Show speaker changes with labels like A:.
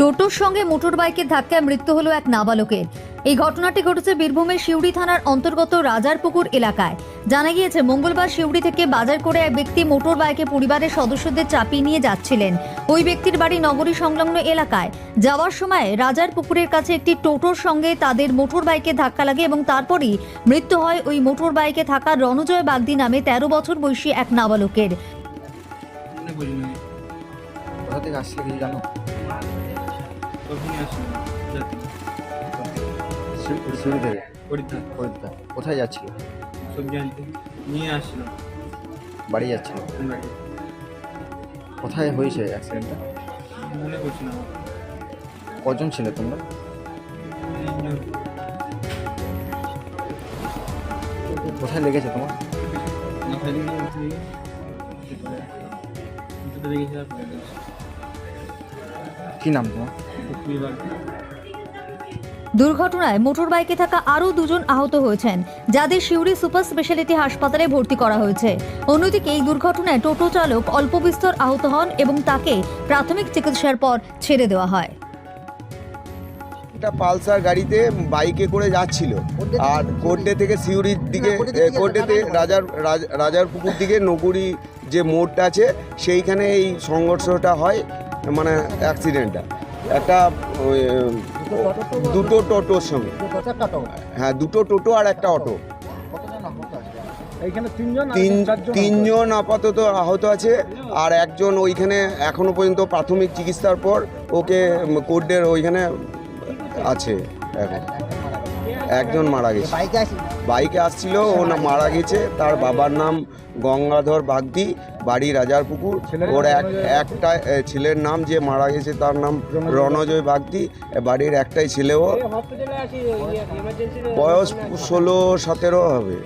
A: টোটোর সঙ্গে মোটরবাইকের ধাক্কায় মৃত্যু হলো এক নাবালকের। এই ঘটনাটি ঘটেছে বীরভূমের শিউড়ি থানার অন্তর্গত রাজারপুকুর এলাকায়। জানা গিয়েছে, মঙ্গলবার শিউড়ি থেকে বাজার করে এক ব্যক্তি মোটর বাইকে পরিবারের সদস্যদের চাপিয়ে নিয়ে যাচ্ছিলেন। ওই ব্যক্তির বাড়ি নগরী সংলগ্ন এলাকায়। যাওয়ার সময় রাজার পুকুরের কাছে একটি টোটোর সঙ্গে তাদের মোটর বাইকে ধাক্কা লাগে এবং তারপরই মৃত্যু হয় ওই মোটর বাইকে থাকা রণজয় বাগদি নামে তেরো বছর বয়সী এক নাবালকের।
B: থেকে
C: পরীক্ষা
B: কোথায় যাচ্ছিল?
C: সবজি আনতে। নিয়ে আসলাম
B: বাড়ি যাচ্ছিল? কোথায় হয়েছে অ্যাক্সিডেন্টটা
C: মনে করছি না।
B: কজন ছিল তোমরা? কোথায় লেগেছে তোমার? কি নাম তোমার?
A: দুর্ঘটনায় মোটরবাইকে থাকা আরও দুজন আহত হয়েছেন যাদের শিউরি সুপার স্পেশালিটি হাসপাতালে ভর্তি করা হয়েছে। অন্যদিকে এই দুর্ঘটনায় টোটো চালক অল্প বিস্তর আহত হন এবং তাকে প্রাথমিক চিকিৎসার পর ছেড়ে দেওয়া হয়।
D: একটা পালসার গাড়িতে বাইকে করে যাচ্ছিল। আর কোর্টে থেকে সিউড়ির দিকে কোর্টেতে রাজার রাজার পুকুর দিকে নগুরি যে মোড়টা আছে সেইখানে এই সংঘর্ষটা হয় মানে অ্যাক্সিডেন্টটা একটা দুটো টোটোর সঙ্গে। হ্যাঁ দুটো টোটো আর একটা অটো।
E: তিনজন
D: তিন, তিনজন আপাতত আহত আছে, আর একজন ওইখানে এখনও পর্যন্ত প্রাথমিক চিকিৎসার পর ওকে কোর্টের ওইখানে আছে এখন। একজন মারা গেছে। বাইকে আসছিল? ও না মারা গেছে তার বাবার নাম গঙ্গাধর বাগদি বাড়ি রাজার পুকুর ওর এক একটা ছেলের নাম যে মারা গেছে তার নাম রণজয় বাগদি বাড়ির একটাই ছেলেও বয়স ষোলো সতেরো হবে।